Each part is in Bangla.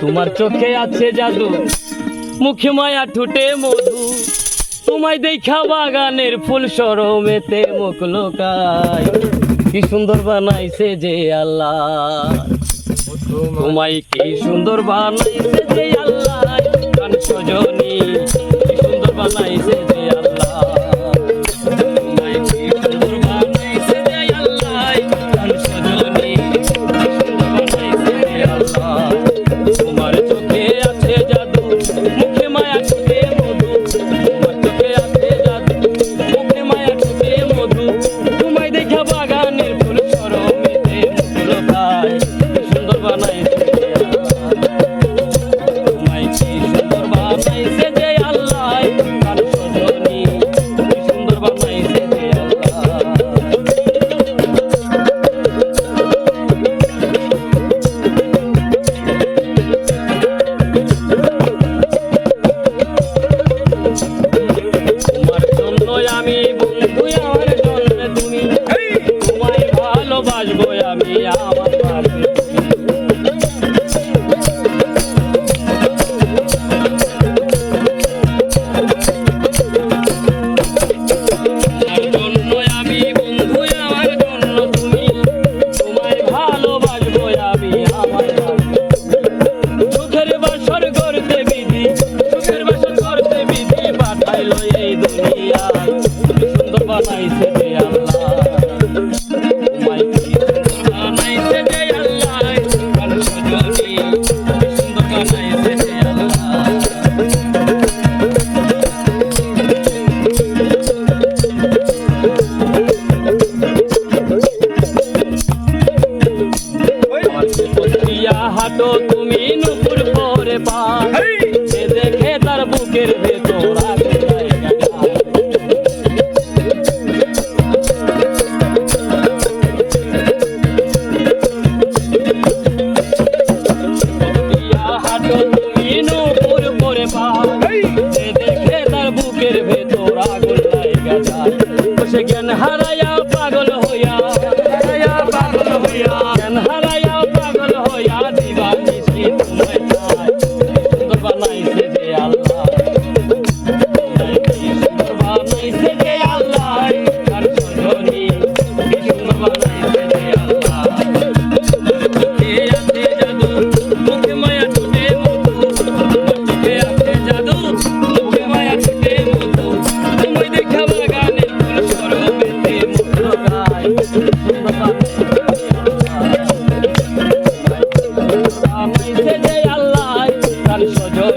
তোমার চোখে আছে জাদু, মুখে মায়া ঠুটে মধু। তোমায় দেখা বাগানের ফুল সরমেতে মুখ লোকায়। কি সুন্দর বানাইছে যে আল্লাহ। তোমায় কি সুন্দর বানাইছে যে আল্লাহ। হাঁটো তুমি নুপুর পরে পা দেখে তার বুকের ভেতর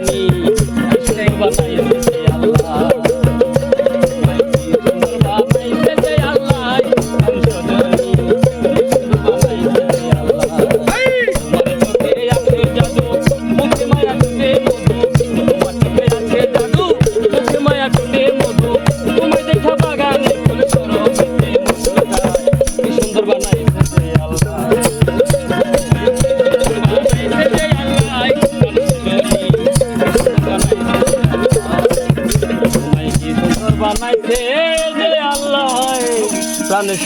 need. আল্লাহ প্রাণের